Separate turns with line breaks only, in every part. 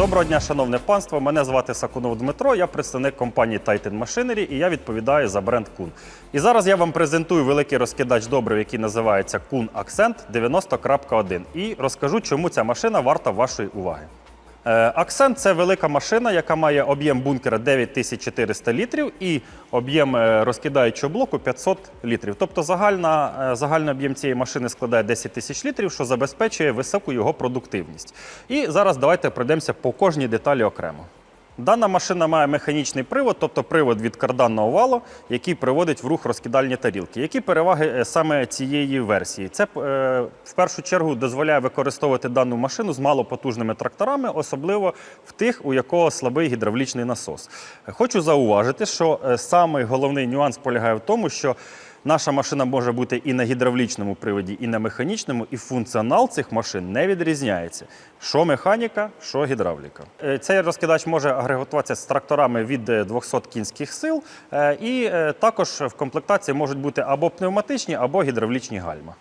Доброго дня, шановне панство. Мене звати Сакунов Дмитро. Я представник компанії Titan Machinery і я відповідаю за бренд Кун. І зараз я вам презентую великий розкидач добрив, який називається Kun Accent 90.1. І розкажу, чому ця машина варта вашої уваги. Е, Акцент це велика машина, яка має об'єм бункера 9400 літрів і об'єм е, розкидаючого блоку 500 літрів. Тобто загальна, е, загальний об'єм цієї машини складає 10 тисяч літрів, що забезпечує високу його продуктивність. І зараз давайте пройдемося по кожній деталі окремо. Дана машина має механічний привод, тобто привод від карданного валу, який приводить в рух розкидальні тарілки. Які переваги е, саме цієї версії? Це е, в першу чергу дозволяє використовувати дану машину з малопотужними тракторами, особливо в тих, у якого слабий гідравлічний насос. Хочу зауважити, що е, самий головний нюанс полягає в тому, що Наша машина може бути і на гідравлічному приводі, і на механічному, і функціонал цих машин не відрізняється. Що механіка, що гідравліка. Е, Цей розкидач може агрегатуватися з тракторами від е, 200 кінських сил, е, і е, також в комплектації можуть бути або пневматичні, або гідравлічні гальма.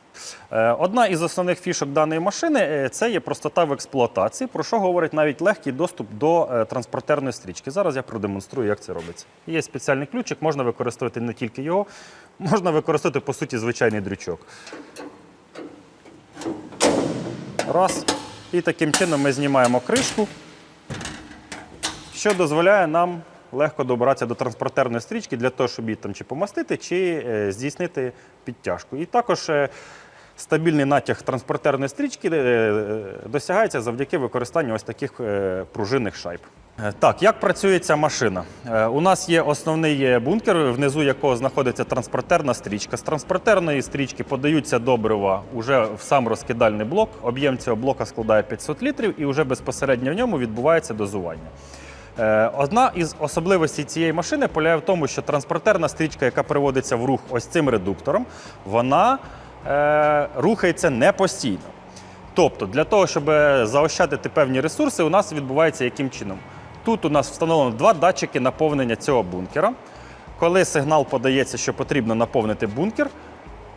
Е, Одна із основних фішок даної машини е, це є простота в експлуатації, про що говорить навіть легкий доступ до е, транспортерної стрічки. Зараз я продемонструю, як це робиться. Є спеціальний ключик, можна використовувати не тільки його, можна використовувати по суті звичайний дрючок. Раз. І таким чином ми знімаємо кришку, що дозволяє нам легко добиратися до транспортерної стрічки для того, щоб її там чи помастити, чи здійснити підтяжку. І також стабільний натяг транспортерної стрічки е, досягається завдяки використанню ось таких е, пружинних шайб. Е, Так, як працює ця машина? У нас є основний бункер, внизу якого знаходиться транспортерна стрічка. З транспортерної стрічки подаються добрива уже в сам розкидальний блок. Об'єм цього блока складає 500 літрів і вже безпосередньо в ньому відбувається дозування. Одна із особливостей цієї машини полягає в тому, що транспортерна стрічка, яка приводиться в рух ось цим редуктором, вона е, рухається не постійно. Тобто, для того, щоб заощадити певні ресурси, у нас відбувається яким чином? Тут у нас встановлено два датчики наповнення цього бункера. Коли сигнал подається, що потрібно наповнити бункер,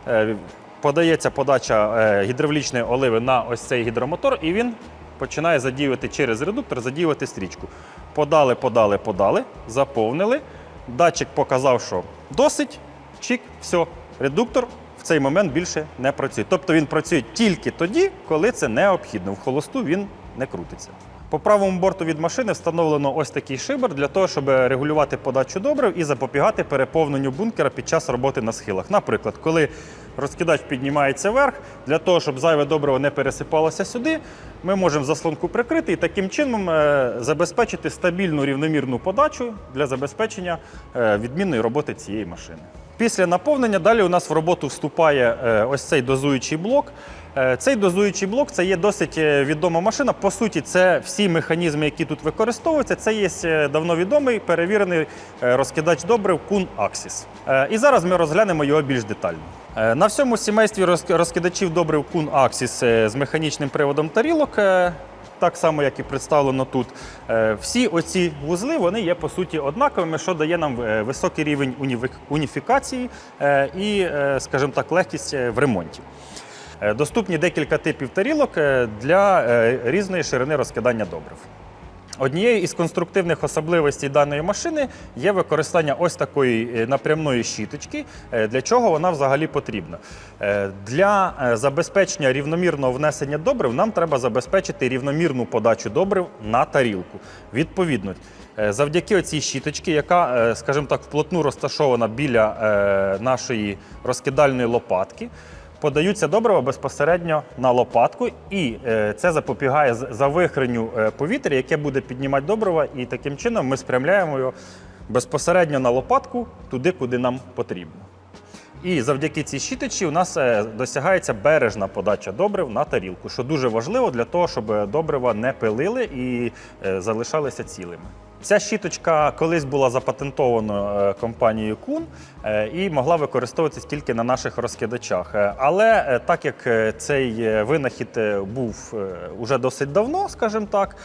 е, подається подача е, гідравлічної оливи на ось цей гідромотор, і він починає задіювати через редуктор, задіювати стрічку. Подали, подали, подали, заповнили. Датчик показав, що досить, чик, все, редуктор цей момент більше не працює. Тобто він працює тільки тоді, коли це необхідно. В холосту він не крутиться. По правому борту від машини встановлено ось такий шибер для того, щоб регулювати подачу добрив і запобігати переповненню бункера під час роботи на схилах. Наприклад, коли розкидач піднімається вверх, для того, щоб зайве добриво не пересипалося сюди, ми можемо заслонку прикрити і таким чином е, забезпечити стабільну рівномірну подачу для забезпечення е, відмінної роботи цієї машини. Після наповнення далі у нас в роботу вступає е, ось цей дозуючий блок. Е, Цей дозуючий блок це є досить е, відома машина. По суті, це всі механізми, які тут використовуються. Це є давно відомий перевірений розкидач добрив Kun. Е, І зараз ми розглянемо його більш детально. На всьому сімействі розкидачів добрив Axis е, з механічним приводом тарілок. Так само, як і представлено тут, Е, всі оці вузли вони є по суті однаковими, що дає нам е, високий рівень уніфікації е, і, скажімо так, легкість в ремонті. Доступні декілька типів тарілок для різної ширини розкидання добрив. Однією із конструктивних особливостей даної машини є використання ось такої е, напрямної щіточки. Е, Для чого вона взагалі потрібна? Е, Для забезпечення рівномірного внесення добрив нам треба забезпечити рівномірну подачу добрив на тарілку. Відповідно, завдяки цій щіточці, яка, скажімо так, вплотну розташована біля нашої розкидальної лопатки, подаються добрива безпосередньо на лопатку, і е, це запобігає завихренню е, повітря, яке буде піднімати добрива, і таким чином ми спрямляємо його безпосередньо на лопатку туди, куди нам потрібно. І завдяки цій щіточці у нас е, досягається бережна подача добрив на тарілку, що дуже важливо для того, щоб добрива не пилили і залишалися цілими. Ця щіточка колись була запатентована е, компанією Kun е, і могла використовуватись тільки на наших розкидачах. Е, Але так як цей винахід був уже досить давно, скажімо так,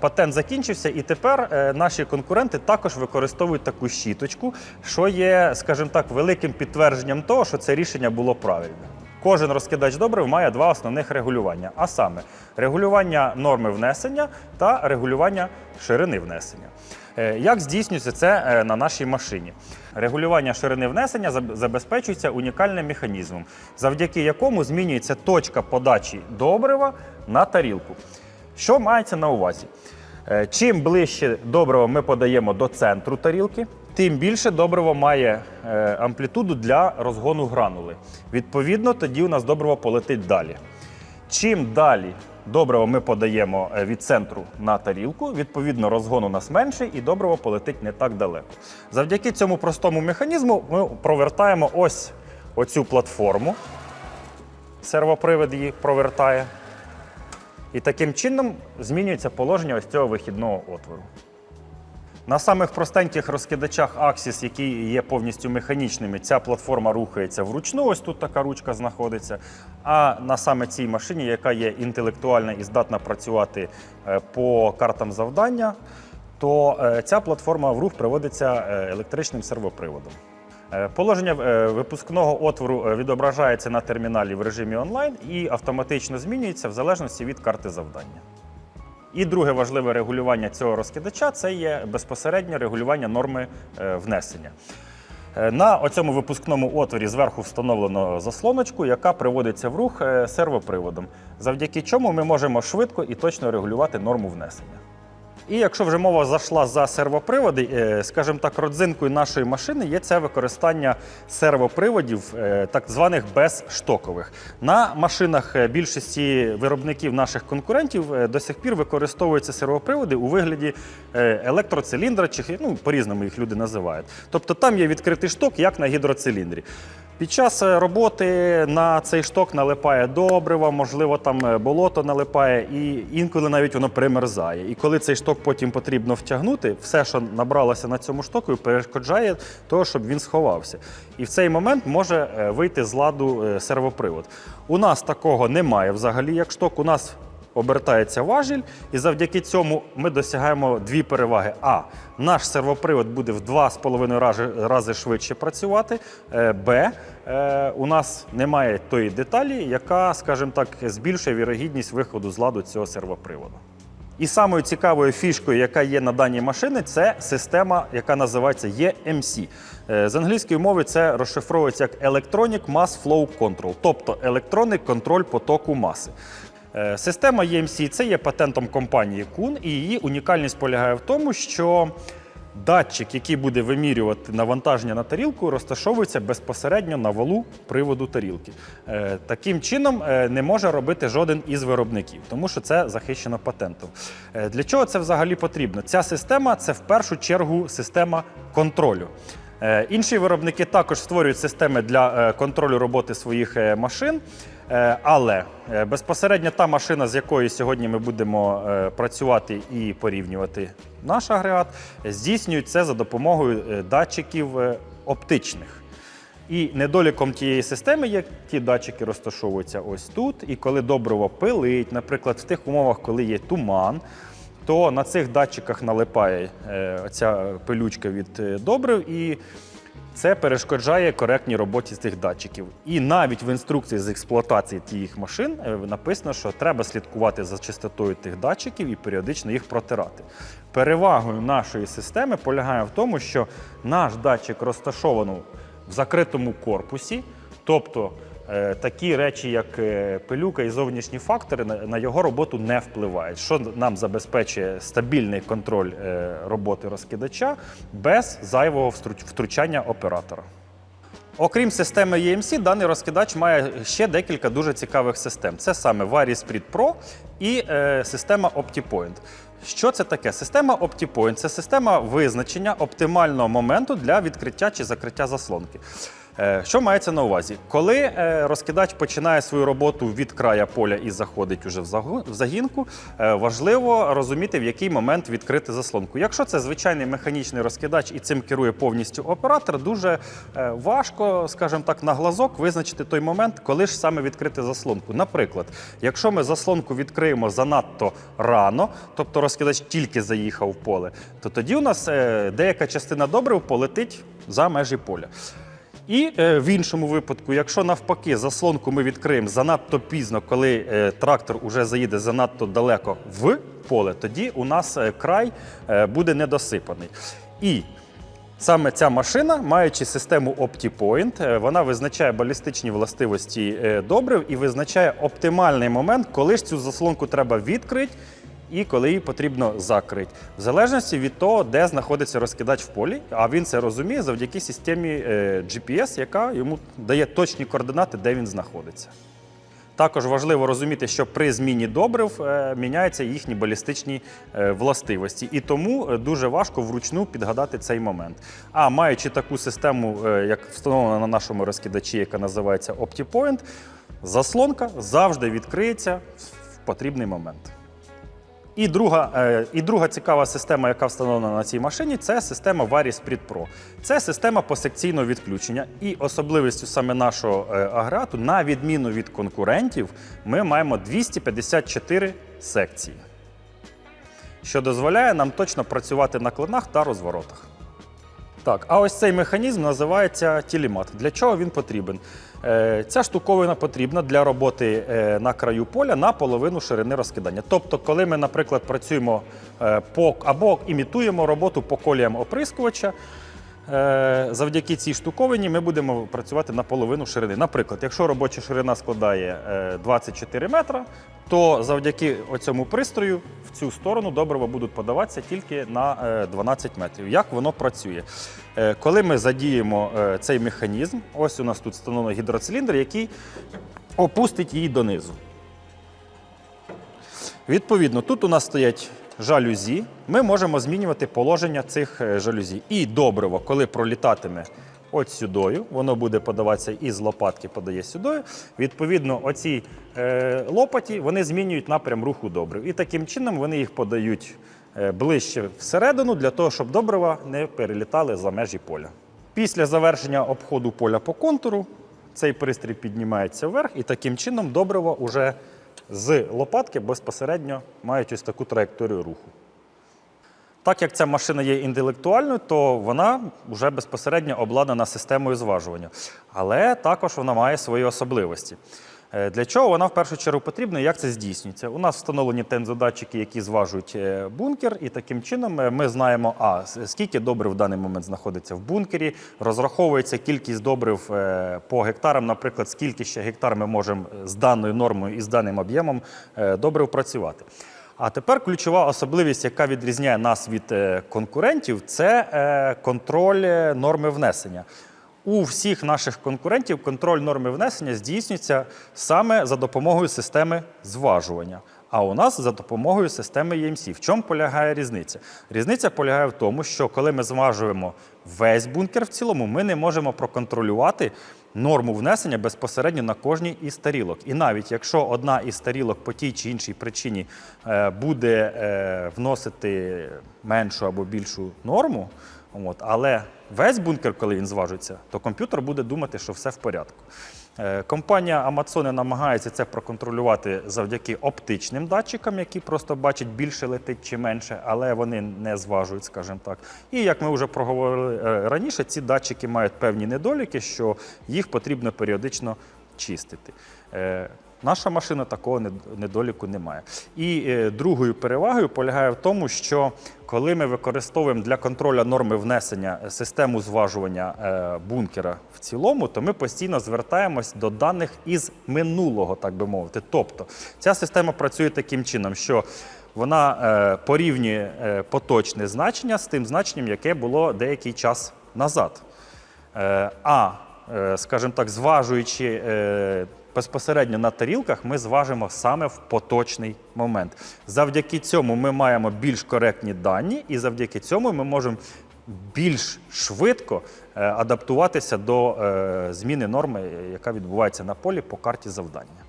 патент закінчився, і тепер наші конкуренти також використовують таку щіточку, що є, скажімо так, великим підтвердженням того, що це рішення було правильне. Кожен розкидач добрив має два основних регулювання, а саме регулювання норми внесення та регулювання ширини внесення. Е, Як здійснюється це е, на нашій машині? Регулювання ширини внесення забезпечується унікальним механізмом, завдяки якому змінюється точка подачі добрива на тарілку. Що мається на увазі? Е, Чим ближче добриво ми подаємо до центру тарілки, тим більше добриво має е, амплітуду для розгону гранули. Відповідно, тоді у нас добриво полетить далі. Чим далі добриво ми подаємо е, від центру на тарілку, відповідно, розгон у нас менший і добриво полетить не так далеко. Завдяки цьому простому механізму ми провертаємо ось оцю платформу. Сервопривід її провертає. І таким чином змінюється положення ось цього вихідного отвору. На самих простеньких розкидачах Axis, які є повністю механічними, ця платформа рухається вручну. Ось тут така ручка знаходиться. А на саме цій машині, яка є інтелектуальна і здатна працювати е, по картам завдання, то е, ця платформа в рух приводиться е, електричним сервоприводом. Положення випускного отвору відображається на терміналі в режимі онлайн і автоматично змінюється в залежності від карти завдання. І друге важливе регулювання цього розкидача це є безпосереднє регулювання норми е, внесення. Е, На оцьому випускному отворі зверху встановлено заслоночку, яка приводиться в рух е, сервоприводом, завдяки чому ми можемо швидко і точно регулювати норму внесення. І якщо вже мова зайшла за сервоприводи, е, скажімо так, родзинкою нашої машини є це використання сервоприводів, е, так званих безштокових. На машинах е, більшості виробників наших конкурентів до сих пір використовуються сервоприводи у вигляді електроциліндра, чи ну, по-різному їх люди називають. Тобто там є відкритий шток, як на гідроциліндрі. Під час е, роботи на цей шток налипає добрива, можливо, там е, болото налипає, і інколи навіть воно примерзає. І коли цей шток потім потрібно втягнути, все, що набралося на цьому штоку, перешкоджає того, щоб він сховався. І в цей момент може е, вийти з ладу сервопривод. У нас такого немає взагалі, як шток. У нас обертається важіль, і завдяки цьому ми досягаємо дві переваги. А. Наш сервопривод буде в 2,5 рази, швидше працювати. Б. е, У нас немає тої деталі, яка, скажімо так, збільшує вірогідність виходу з ладу цього сервоприводу. І самою цікавою фішкою, яка є на даній машині, це система, яка називається EMC. Е, З англійської мови це розшифровується як Electronic Mass Flow Control, тобто електронний контроль потоку маси. Е, Система EMC це є патентом компанії Kuhn, і її унікальність полягає в тому, що датчик, який буде вимірювати навантаження на тарілку, розташовується безпосередньо на валу приводу тарілки. Е, Таким чином е, не може робити жоден із виробників, тому що це захищено патентом. Е, Для чого це взагалі потрібно? Ця система це в першу чергу система контролю. Інші виробники також створюють системи для контролю роботи своїх машин. Е, Але е, безпосередньо та машина, з якою сьогодні ми будемо е, працювати і порівнювати наш агрегат, здійснюють це за допомогою датчиків оптичних. І недоліком тієї системи є ті датчики розташовуються ось тут. І коли добриво пилить, наприклад, в тих умовах, коли є туман, то на цих датчиках налипає ця пилючка від добрив, і це перешкоджає коректній роботі цих датчиків. І навіть в інструкції з експлуатації тих машин е, написано, що треба слідкувати за чистотою тих датчиків і періодично їх протирати. Перевагою нашої системи полягає в тому, що наш датчик розташовано в закритому корпусі, тобто такі речі, як е, пилюка і зовнішні фактори, на, на його роботу не впливають, що нам забезпечує стабільний контроль е, роботи розкидача без зайвого втручання оператора. Окрім системи EMC, даний розкидач має ще декілька дуже цікавих систем. Це саме VariSprit Pro і е, система OptiPoint. Що це таке? Система OptiPoint – це система визначення оптимального моменту для відкриття чи закриття заслонки. Е, Що мається на увазі? Коли е, розкидач починає свою роботу від края поля і заходить уже в загінку, е, важливо розуміти, в який момент відкрити заслонку. Якщо це звичайний механічний розкидач і цим керує повністю оператор, дуже важко, скажімо так, на глазок визначити той момент, коли ж саме відкрити заслонку. Наприклад, якщо ми заслонку відкриємо занадто рано, тобто розкидач тільки заїхав в поле, то тоді у нас деяка частина добрив полетить за межі поля. І е, в іншому випадку, якщо навпаки заслонку ми відкриємо занадто пізно, коли е, трактор уже заїде занадто далеко в поле, тоді у нас е, край е, буде недосипаний. І Саме ця машина, маючи систему OptiPoint, е, вона визначає балістичні властивості е, добрив і визначає оптимальний момент, коли ж цю заслонку треба відкрити і коли її потрібно закрити. В залежності від того, де знаходиться розкидач в полі, а він це розуміє завдяки системі е, GPS, яка йому дає точні координати, де він знаходиться. Також важливо розуміти, що при зміні добрив е, міняються їхні балістичні е, властивості, і тому дуже важко вручну підгадати цей момент. А маючи таку систему, як встановлена на нашому розкидачі, яка називається OptiPoint, заслонка завжди відкриється в потрібний момент. І друга, е, і друга цікава система, яка встановлена на цій машині, це система Varisprit Pro. Це система посекційного відключення. І особливістю саме нашого аграту, на відміну від конкурентів, ми маємо 254 секції, що дозволяє нам точно працювати на клинах та розворотах. Так, а ось цей механізм називається тілімат. Для чого він потрібен? Е, Ця штуковина потрібна для роботи е, на краю поля на половину ширини розкидання. Тобто, коли ми, наприклад, працюємо е, по або імітуємо роботу по коліям оприскувача. Завдяки цій штуковині ми будемо працювати на половину ширини. Наприклад, якщо робоча ширина складає е, 24 метра, то завдяки цьому пристрою в цю сторону добрива будуть подаватися тільки на е, 12 метрів. Як воно працює? Е, Коли ми задіємо е, цей механізм, ось у нас тут встановлений гідроциліндр, який опустить її донизу. Відповідно, тут у нас стоять жалюзі. Ми можемо змінювати положення цих е, жалюзі. І добриво, коли пролітатиме от сюдою, воно буде подаватися із лопатки, подає сюдою. Відповідно, оці е, лопаті вони змінюють напрям руху добрив. І таким чином вони їх подають е, ближче всередину для того, щоб добрива не перелітали за межі поля. Після завершення обходу поля по контуру цей пристрій піднімається вверх, і таким чином добриво вже з лопатки безпосередньо мають ось таку траєкторію руху. Так як ця машина є інтелектуальною, то вона вже безпосередньо обладнана системою зважування. Але також вона має свої особливості. Е, Для чого вона в першу чергу потрібна і як це здійснюється? У нас встановлені тензодатчики, які зважують е, бункер, і таким чином е, ми знаємо, а скільки добрив в даний момент знаходиться в бункері, розраховується кількість добрив по гектарам, наприклад, скільки ще гектар ми можемо з даною нормою і з даним об'ємом добрив працювати. А тепер ключова особливість, яка відрізняє нас від е, конкурентів, це е, контроль е, норми внесення. У всіх наших конкурентів контроль норми внесення здійснюється саме за допомогою системи зважування. А у нас за допомогою системи EMC. В чому полягає різниця? Різниця полягає в тому, що коли ми зважуємо весь бункер в цілому, ми не можемо проконтролювати норму внесення безпосередньо на кожній із тарілок. І навіть якщо одна із тарілок по тій чи іншій причині е, буде е, вносити меншу або більшу норму, але весь бункер, коли він зважується, то комп'ютер буде думати, що все в порядку. Е, Компанія Amazon намагається це проконтролювати завдяки оптичним датчикам, які просто бачать більше летить чи менше, але вони не зважують, скажімо так. І як ми вже проговорили е, раніше, ці датчики мають певні недоліки, що їх потрібно періодично чистити. Е, Наша машина такого недоліку не має. І е, другою перевагою полягає в тому, що коли ми використовуємо для контролю норми внесення е, систему зважування бункера в цілому, то ми постійно звертаємось до даних із минулого, так би мовити. Тобто ця система працює таким чином, що вона порівнює поточне значення з тим значенням, яке було деякий час назад. А, скажімо так, зважуючи е, безпосередньо на тарілках, ми зважимо саме в поточний момент. Завдяки цьому ми маємо більш коректні дані, і завдяки цьому ми можемо більш швидко е, адаптуватися до е, зміни норми, яка відбувається на полі по карті завдання.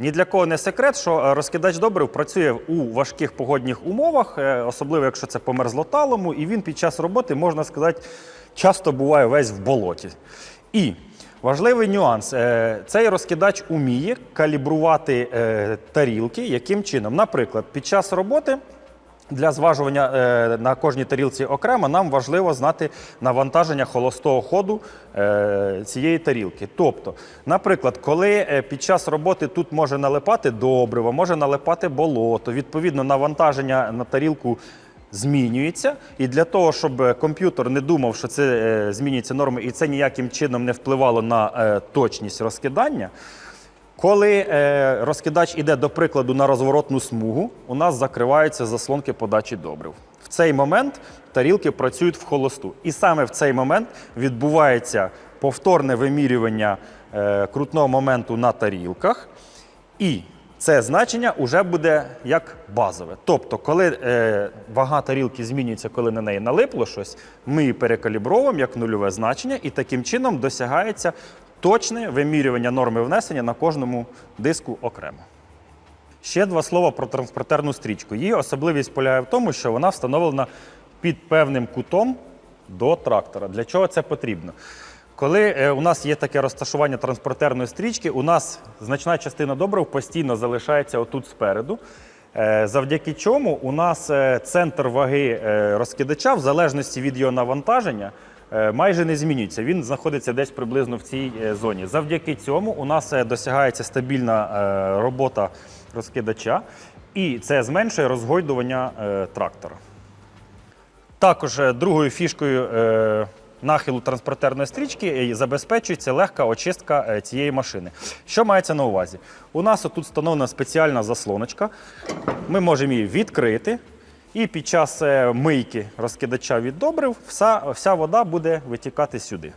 Ні для кого не секрет, що е, розкидач добрив працює у важких погодних умовах, е, особливо якщо це по мерзлоталому, і він під час роботи, можна сказати, часто буває весь в болоті. І важливий нюанс: е, цей розкидач уміє калібрувати тарілки, яким чином. Наприклад, під час роботи Для зважування е, на кожній тарілці окремо нам важливо знати навантаження холостого ходу е, цієї тарілки. Тобто, наприклад, коли е, під час роботи тут може налипати добриво, може налипати болото, відповідно, навантаження на тарілку змінюється. І для того, щоб комп'ютер не думав, що це змінюються норми, і це ніяким чином не впливало на точність розкидання. Коли е, розкидач іде, до прикладу, на розворотну смугу, у нас закриваються заслонки подачі добрив. В цей момент тарілки працюють в холосту. І саме в цей момент відбувається повторне вимірювання е, крутного моменту на тарілках. І це значення вже буде як базове. Тобто, коли е, вага тарілки змінюється, коли на неї налипло щось, ми її перекалібровуємо як нульове значення, і таким чином досягається точне вимірювання норми внесення на кожному диску окремо. Ще два слова про транспортерну стрічку. Її особливість полягає в тому, що вона встановлена під певним кутом до трактора. Для чого це потрібно? Коли е, у нас є таке розташування транспортерної стрічки, у нас значна частина добрив постійно залишається отут спереду. Е, Завдяки чому у нас е, центр ваги розкидача, в залежності від його навантаження, майже не змінюється. Він знаходиться десь приблизно в цій е, зоні. Завдяки цьому у нас е, досягається стабільна е, робота розкидача, і це зменшує розгойдування е, трактора. Також е, другою фішкою е, нахилу транспортерної стрічки е, забезпечується легка очистка е, цієї машини. Що мається на увазі? У нас тут встановлена спеціальна заслоночка. Ми можемо її відкрити, і під час е, мийки розкидача від добрив вся, вся вода буде витікати сюди.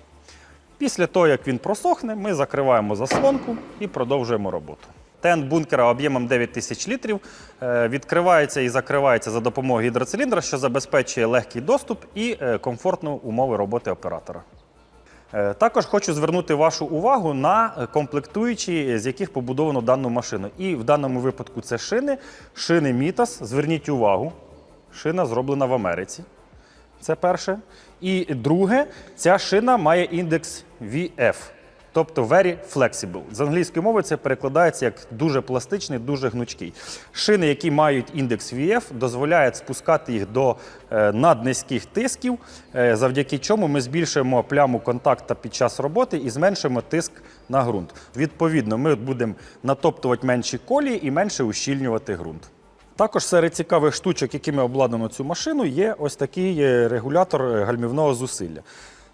Після того, як він просохне, ми закриваємо заслонку і продовжуємо роботу. Тент бункера об'ємом 9000 літрів е, відкривається і закривається за допомогою гідроциліндра, що забезпечує легкий доступ і е, комфортну умови роботи оператора. Також хочу звернути вашу увагу на комплектуючі, з яких побудовано дану машину. І в даному випадку це шини. Шини Мітас. Зверніть увагу, шина зроблена в Америці. Це перше. І друге, ця шина має індекс VF, тобто Very Flexible. З англійської мови це перекладається як дуже пластичний, дуже гнучкий. Шини, які мають індекс VF, дозволяють спускати їх до е, наднизьких тисків, е, завдяки чому ми збільшуємо пляму контакту під час роботи і зменшуємо тиск на ґрунт. Відповідно, ми будемо натоптувати менші колії і менше ущільнювати ґрунт. Також серед цікавих штучок, якими обладнано цю машину, є ось такий е, регулятор е, гальмівного зусилля.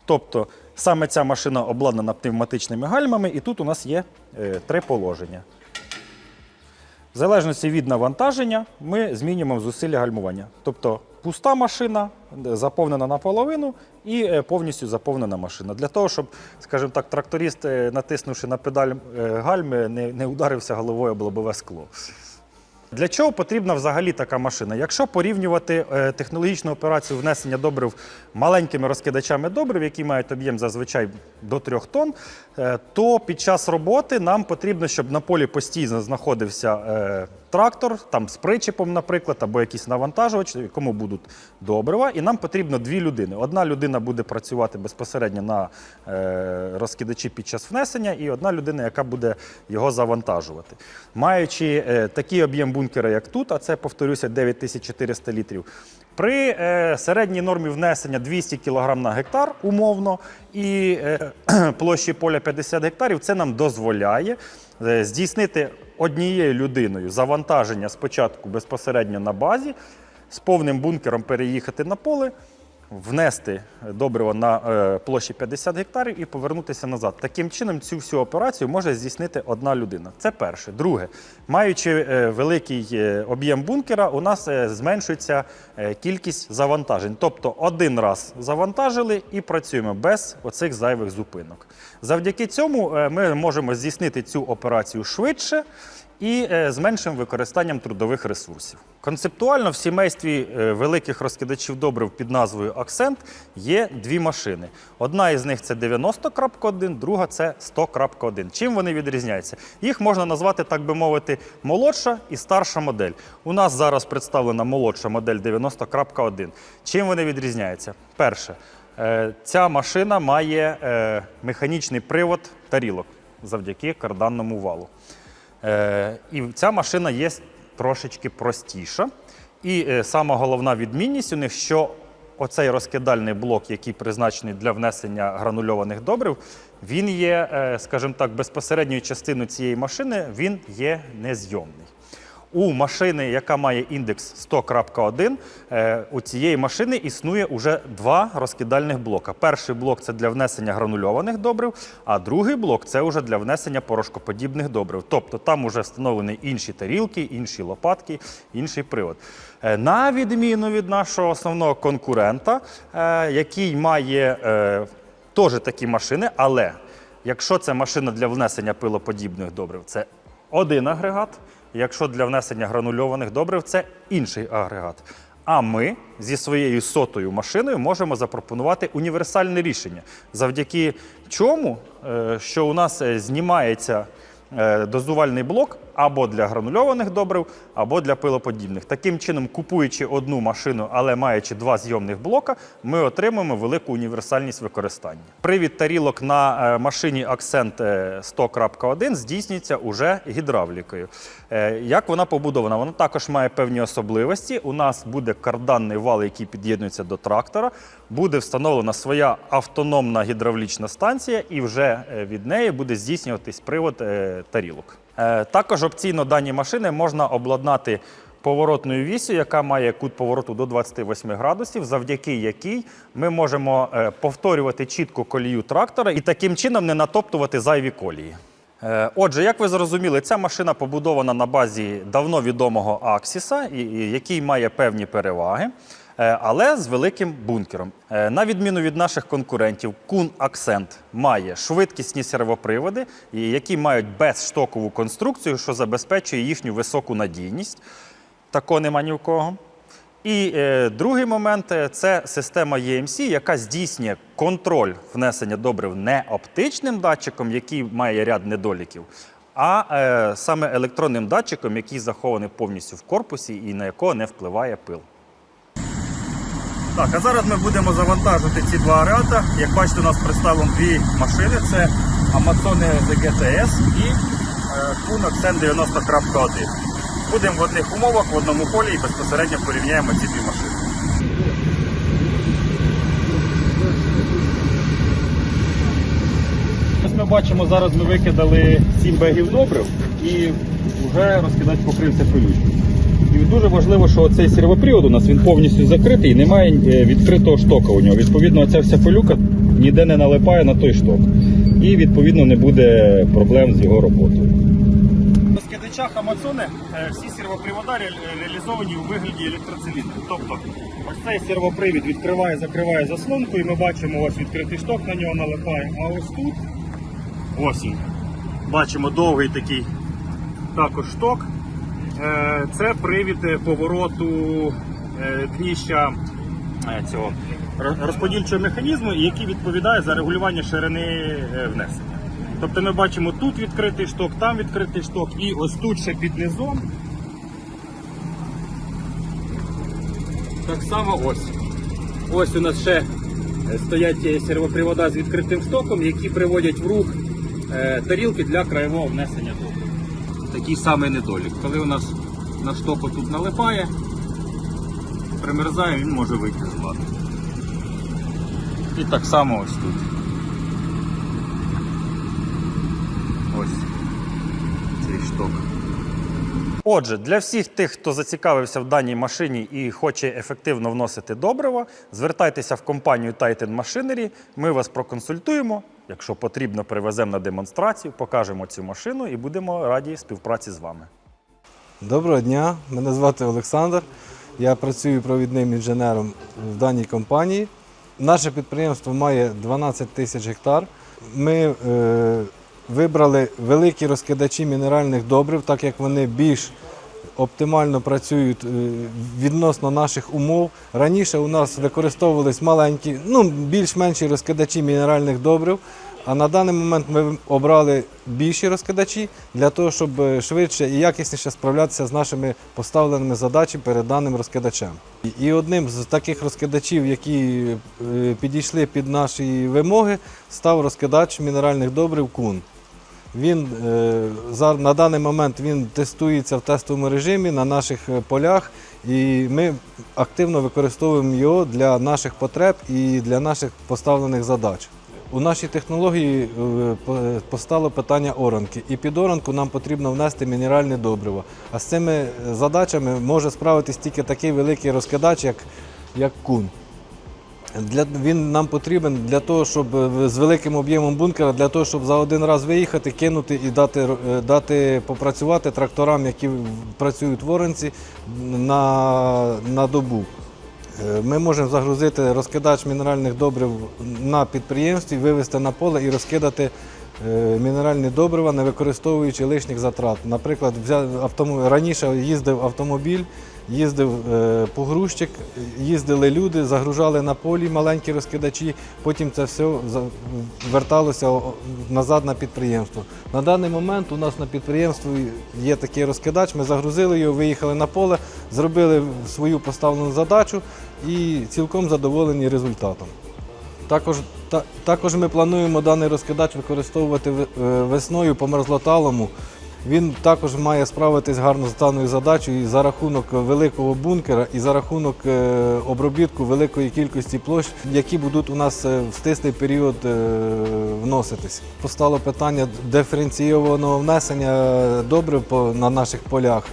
Тобто саме ця машина обладнана пневматичними гальмами, і тут у нас є е, три положення. В залежності від навантаження ми змінюємо зусилля гальмування. Тобто пуста машина заповнена наполовину і повністю заповнена машина. Для того, щоб, скажімо так, тракторист, натиснувши на педаль гальми, не ударився головою об лобове скло. Для чого потрібна взагалі така машина? Якщо порівнювати е, технологічну операцію внесення добрив маленькими розкидачами добрив, які мають об'єм зазвичай до 3 тонн, е, то під час роботи нам потрібно, щоб на полі постійно знаходився е, трактор, там з причепом, наприклад, або якийсь навантажувач, якому будуть добрива, і нам потрібно дві людини. Одна людина буде працювати безпосередньо на е, розкидачі під час внесення, і одна людина, яка буде його завантажувати. Маючи е, такий об'єм бункера, як тут, а це, повторюся, 9400 літрів, при е, середній нормі внесення 200 кг на гектар умовно і е, площі поля 50 гектарів, це нам дозволяє здійснити однією людиною завантаження спочатку безпосередньо на базі, з повним бункером переїхати на поле, внести добриво на е, площі 50 гектарів і повернутися назад. Таким чином, цю всю операцію може здійснити одна людина. Це перше. Друге, маючи е, великий е, об'єм бункера, у нас зменшується кількість завантажень. Тобто один раз завантажили і працюємо без оцих зайвих зупинок. Завдяки цьому ми можемо здійснити цю операцію швидше і е, з меншим використанням трудових ресурсів. Концептуально в сімействі е, великих розкидачів добрив під назвою Акцент є дві машини. Одна із них це 90.1, друга це 100.1. Чим вони відрізняються? Їх можна назвати, так би мовити, молодша і старша модель. У нас зараз представлена молодша модель 90.1. Чим вони відрізняються? Перше, е, ця машина має механічний привод тарілок завдяки карданному валу. Е, І ця машина є трошечки простіша. І е, сама головна відмінність у них, що оцей розкидальний блок, який призначений для внесення гранульованих добрив, він є, е, скажімо так, безпосередньою частиною цієї машини, він є незйомний. У машини, яка має індекс 100.1, е, у цієї машини існує уже два розкидальних блока. Перший блок це для внесення гранульованих добрив, а другий блок це вже для внесення порошкоподібних добрив. Тобто там вже встановлені інші тарілки, інші лопатки, інший привод. Е, На відміну від нашого основного конкурента, е, який має теж такі машини, але якщо це машина для внесення пилоподібних добрив, це один агрегат. Якщо для внесення гранульованих добрив, це інший агрегат. А ми зі своєю сотою машиною можемо запропонувати універсальне рішення, завдяки чому, е, що у нас е, знімається дозувальний блок або для гранульованих добрив, або для пилоподібних. Таким чином, купуючи одну машину, але маючи два зйомних блока, ми отримаємо велику універсальність використання. Привід тарілок на е, машині Accent е, 100.1 здійснюється уже гідравлікою. Е, Як вона побудована? Вона також має певні особливості. У нас буде карданний вал, який під'єднується до трактора. Буде встановлена своя автономна гідравлічна станція, і вже е, від неї буде здійснюватись привод е, тарілок. Е, Також опційно дані машини можна обладнати поворотною вісю, яка має кут повороту до 28 градусів, завдяки якій ми можемо е, повторювати чітко колію трактора і таким чином не натоптувати зайві колії. Е, Отже, як ви зрозуміли, ця машина побудована на базі давно відомого Аксіса, який має певні переваги, але з великим бункером. Е, На відміну від наших конкурентів, Kun Accent має швидкісні сервоприводи, які мають безштокову конструкцію, що забезпечує їхню високу надійність. Такого нема ні в кого. І е, другий момент е, це система EMC, яка здійснює контроль внесення добрив не оптичним датчиком, який має ряд недоліків, а е, саме електронним датчиком, який захований повністю в корпусі і на якого не впливає пил. Так, а зараз ми будемо завантажувати ці два ареата. Як бачите, у нас представлено дві машини: це Amazon ZGTS і е, Kuhn Accent 90.1. Будемо в одних умовах, в одному полі і безпосередньо порівняємо ці дві машини. Ми бачимо, зараз ми викидали 7 бегів добрив і вже розкидач покрився пилючкою. І дуже важливо, що цей сервопривод у нас він повністю закритий і немає е, відкритого штока у нього. Відповідно, ця вся пилюка ніде не налипає на той шток. І відповідно не буде проблем з його роботою. В розкидачах Амазони е, всі сервопривода реалізовані у вигляді електроциліндрів. Тобто ось цей сервопривід відкриває, закриває заслонку, і ми бачимо ось відкритий шток на нього налипає. А ось тут ось. Бачимо довгий такий також шток. Е, Це привід повороту е, дніща е, цього розподільчого механізму, який відповідає за регулювання ширини внесення. Тобто ми бачимо тут відкритий шток, там відкритий шток, і ось тут ще під низом. Так само ось. Ось у нас ще стоять сервопривода з відкритим штоком, які приводять в рух тарілки для краєвого внесення току. Такий самий недолік. Коли у нас на штоку тут налипає, примерзає, він може вийти з ладу. І так само ось тут. Ось цей шток. Отже, для всіх тих, хто зацікавився в даній машині і хоче ефективно вносити добрива, звертайтеся в компанію Titan Machinery. Ми вас проконсультуємо. Якщо потрібно, привеземо на демонстрацію, покажемо цю машину і будемо раді співпраці з вами.
Доброго дня, мене звати Олександр. Я працюю провідним інженером в даній компанії. Наше підприємство має 12 тисяч гектар. Ми е, вибрали великі розкидачі мінеральних добрив, так як вони більш оптимально працюють е, відносно наших умов. Раніше у нас використовувались маленькі, ну більш-менші розкидачі мінеральних добрив. А на даний момент ми обрали більші розкидачі для того, щоб е, швидше і якісніше справлятися з нашими поставленими задачами перед даним розкидачем. І- одним з таких розкидачів, які е, підійшли під наші вимоги, став розкидач мінеральних добрив Кун. Він е, на даний момент він тестується в тестовому режимі на наших е, полях, і ми активно використовуємо його для наших потреб і для наших поставлених задач. У нашій технології е, постало питання оранки, і під оранку нам потрібно внести мінеральне добриво. А з цими задачами може справитись тільки такий великий розкидач, як, як кун. Для, він нам потрібен для того, щоб е, з великим об'ємом бункера, для того, щоб за один раз виїхати, кинути і дати, е, дати попрацювати тракторам, які працюють в Оранці, на, на добу. Е, Ми можемо загрузити розкидач мінеральних добрив на підприємстві, вивезти на поле і розкидати мінеральні добрива, не використовуючи лишніх затрат. Наприклад, взя- автому- раніше їздив автомобіль, їздив е, погрузчик, їздили люди, загружали на полі маленькі розкидачі, потім це все верталося назад на підприємство. На даний момент у нас на підприємстві є такий розкидач, ми загрузили його, виїхали на поле, зробили свою поставлену задачу і цілком задоволені результатом. Також, та, також ми плануємо даний розкидач використовувати е, весною по мерзлоталому. Він також має справитись гарно з даною задачею і за рахунок великого бункера і за рахунок е, обробітку великої кількості площ, які будуть у нас е, в стислий період е, вноситись. Постало питання диференційованого внесення добрив на наших полях.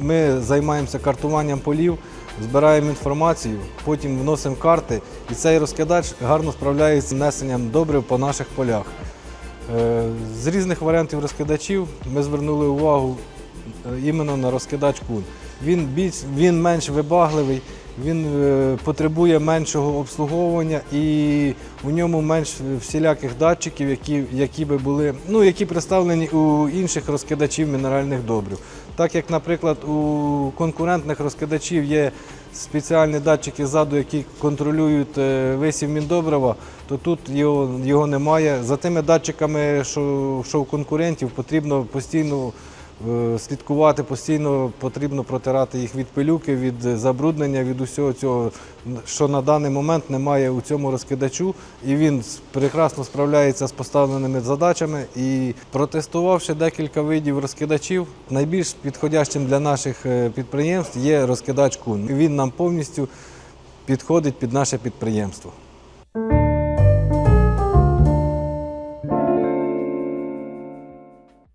Ми займаємося картуванням полів, збираємо інформацію, потім вносимо карти, і цей розкидач гарно справляється з внесенням добрив по наших полях. Е, З різних варіантів розкидачів ми звернули увагу е, іменно на розкидач кун. Він, більш, він менш вибагливий, він е, потребує меншого обслуговування і у ньому менш всіляких датчиків, які, які би були, ну, які представлені у інших розкидачів мінеральних добрив. Так як, наприклад, у конкурентних розкидачів є спеціальні датчики ззаду, які контролюють е, висів міндобрива, то тут його, його немає. За тими датчиками, що, що у конкурентів, потрібно постійно слідкувати, постійно потрібно протирати їх від пилюки, від забруднення, від усього цього, що на даний момент немає у цьому розкидачу, і він прекрасно справляється з поставленими задачами. І протестувавши декілька видів розкидачів, найбільш підходящим для наших е, підприємств є розкидач кун. Він нам повністю підходить під наше підприємство.